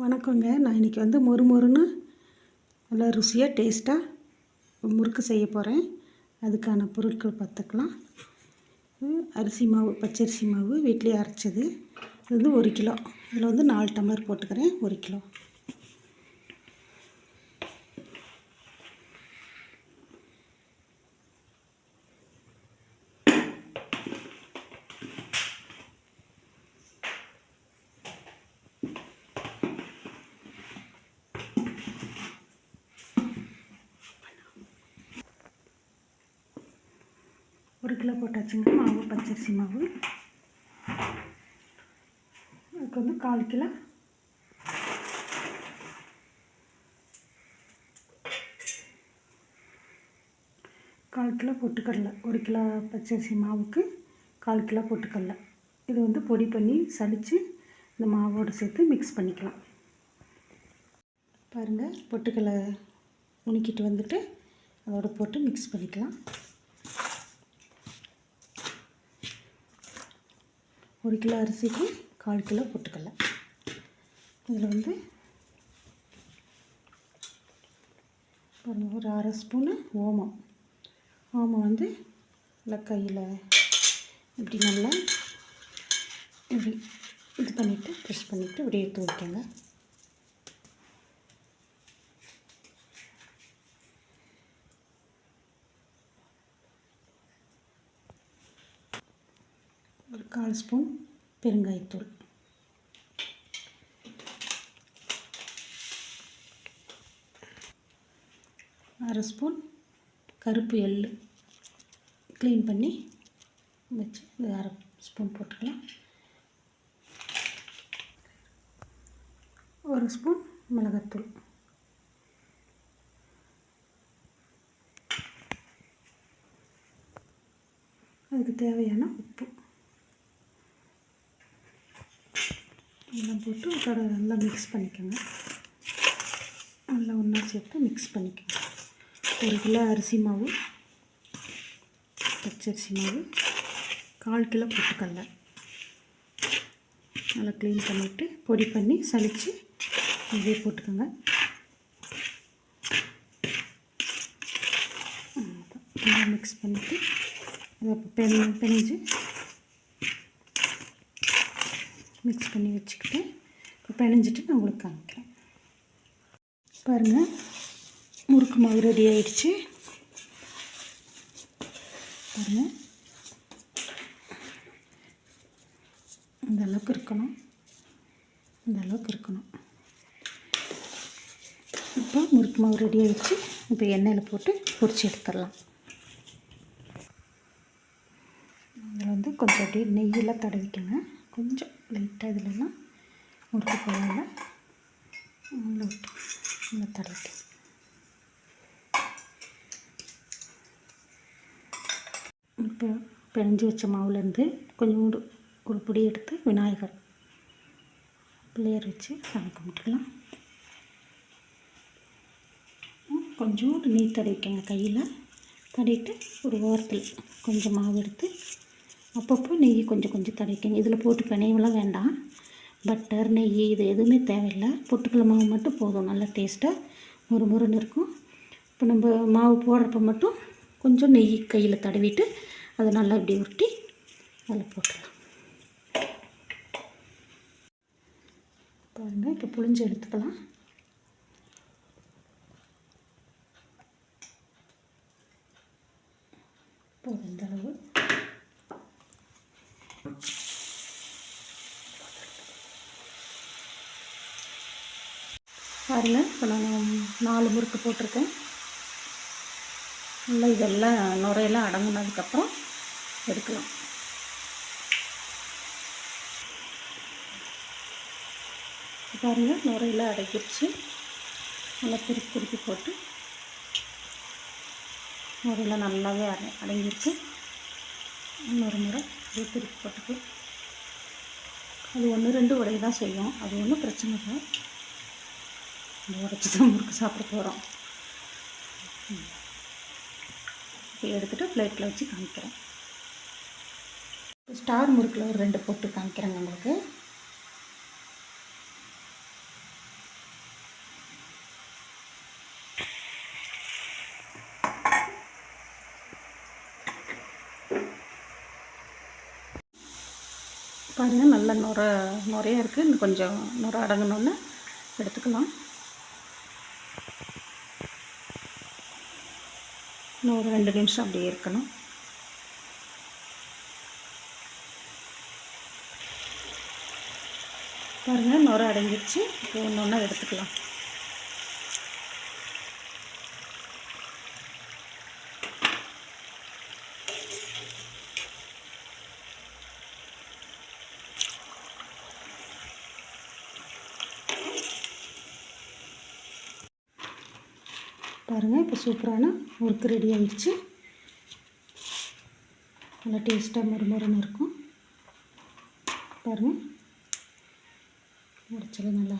வணக்கங்க. நான் இன்றைக்கி வந்து மொறு மொறுன்னு நல்லா ருசியாக டேஸ்ட்டாக முறுக்கு செய்ய போகிறேன் அதுக்கான பொருட்கள் பார்த்துக்கலாம். அரிசி மாவு பச்சரிசி மாவு வீட்லேயே அரைச்சது. இது வந்து ஒரு கிலோ. இதில் வந்து நாலு டம்ளர் போட்டுக்கிறேன். ஒரு கிலோ. ஒரு கிலோ போட்டாச்சுங்க மாவு பச்சரிசி மாவு. அதுக்கு வந்து கால் கிலோ. கால் கிலோ பொட்டுக்கடலை ஒரு கிலோ பச்சரிசி மாவுக்கு கால் கிலோ பொட்டுக்கடலை. இது வந்து பொடி பண்ணி சளிச்சு இந்த மாவோடு சேர்த்து மிக்ஸ் பண்ணிக்கலாம். பாருங்கள் பொட்டுக்கடலை உணுக்கிட்டு வந்துட்டு அதோடு போட்டு மிக்ஸ் பண்ணிக்கலாம். ஒரு கிலோ அரிசிக்கு கால் கிலோ பொட்டுக்கடலை இதில் வந்து ஒரு அரை ஸ்பூனு ஓமம். ஓமம் வந்து நல்லா கையில் இப்படி நல்லா இப்படி இது பண்ணிவிட்டு ப்ரெஷ் பண்ணிவிட்டு இப்படி எடுத்து வைக்கங்க ஒரு கால் ஸ்பூன் பெருங்காயத்தூள். அரை ஸ்பூன் கருப்பு எள் க்ளீன் பண்ணி வச்சு இது அரை ஸ்பூன் போட்டுக்கலாம். ஒரு ஸ்பூன் மிளகாத்தூள். அதுக்கு தேவையான உப்பு. எல்லாம் போட்டு அதோட நல்லா மிக்ஸ் பண்ணிக்கோங்க. நல்லா ஒன்றா சேர்த்து மிக்ஸ் பண்ணிக்கோங்க. ஒரு கிலோ அரிசி மாவு பச்சரிசி மாவு கால் கிலோ பொட்டுக்கடலை. நல்லா க்ளீன் பண்ணிவிட்டு பொடி பண்ணி சளிச்சு இதே போட்டுக்கோங்க. நல்லா மிக்ஸ் பண்ணிவிட்டு அதை பென பெஞ்சு மிக்ஸ் பண்ணி வச்சுக்கிட்டு இப்போ பிணைஞ்சிட்டு நான் உங்களுக்கு காமிக்கிறேன். பாருங்கள் முறுக்கு மாவு ரெடி ஆயிடுச்சு. பாருங்கள் இந்த அளவுக்கு இருக்கணும். இந்த அளவுக்கு இருக்கணும். இப்போ முறுக்கு மாவு ரெடி ஆயிடுச்சு. இப்போ எண்ணெயில் போட்டு பொரிச்சு எடுத்துடலாம். இதில் வந்து கொஞ்சம் அப்படியே நெய்யெல்லாம் தடவிக்கங்க. கொஞ்சம் லைட்டாக இதுலலாம் முறுக்கு போடல உள்ள விட்டு உள்ள தடவிட்டு. இப்போ பிணைஞ்சி வச்ச மாவுலேருந்து கொஞ்சோண்டு ஒரு பொடி எடுத்து விநாயகர் பிள்ளையர் வச்சு சாமி கும்பிட்டுக்கலாம். கொஞ்சோண்டு நீர் தடவிக்கங்க கையில். தடவிட்டு ஒரு ஓரத்தில் கொஞ்சம் மாவு எடுத்து அப்பப்போ நெய் கொஞ்சம் கொஞ்சம் தடவிக்கங்க. இதில் போட்டு பிணையெல்லாம் வேண்டாம். பட்டர் நெய் இது எதுவுமே தேவையில்லை. பொட்டுக்கடலை மாவு மட்டும் போதும். நல்லா டேஸ்ட்டாக ஒரு முருன்னு இருக்கும். இப்போ நம்ம மாவு போடுறப்ப மட்டும் கொஞ்சம் நெய் கையில் தடவிட்டு அதை நல்லா இப்படி உருட்டி அதில் போட்டுடலாம் பாருங்கள் இப்போ புளிஞ்சு எடுத்துக்கலாம் போதும் இந்த அளவு பாருங்கள் இப்போ நான் நாலு முறுக்கு போட்டிருக்கேன். நல்லா இதெல்லாம் நுரையெல்லாம் அடங்குனதுக்கப்புறம் எடுக்கலாம். பாருங்கள் நுரையெல்லாம் அடங்கிடுச்சு நல்லா திருப்பி திருப்பி போட்டு நுரையெல்லாம் நல்லாவே அட அடங்கியிருக்கு இன்னொரு முறை அப்படியே திருப்பி போட்டுக்கலாம். அது ஒன்று ரெண்டு உடைய தான் செய்யும். அது ஒன்றும் பிரச்சனை இல்லை. உடச்சி தான் முறுக்கு சாப்பிட போகிறோம் இப்போ எடுத்துகிட்டு பிளேட்டில் வச்சு காமிக்கிறேன். ஸ்டார் முறுக்கில் ஒரு ரெண்டு போட்டு காமிக்கிறேங்க உங்களுக்கு. பாருங்கள் நல்லா நுர நுரையாக இருக்குது இன்னும் கொஞ்சம் நுர அடங்கினோன்னு எடுத்துக்கலாம். இன்னும் ஒரு ரெண்டு நிமிஷம் அப்படியே இருக்கணும். பாருங்கள் நுர அடங்கிடுச்சு. இப்போ ஒன்று ஒன்றா எடுத்துக்கலாம். பாருங்கள் இப்போ சூப்பரான முறுக்கு ரெடி ஆயிடுச்சு. நல்லா டேஸ்ட்டாக மொறுமொறுன்னு இருக்கும். பாருங்கள் உடச்சல நல்லா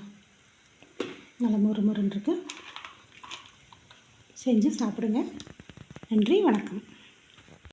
நல்லா மொறுமொறுன்னு இருக்கு. செஞ்சு சாப்பிடுங்க. நன்றி வணக்கம்.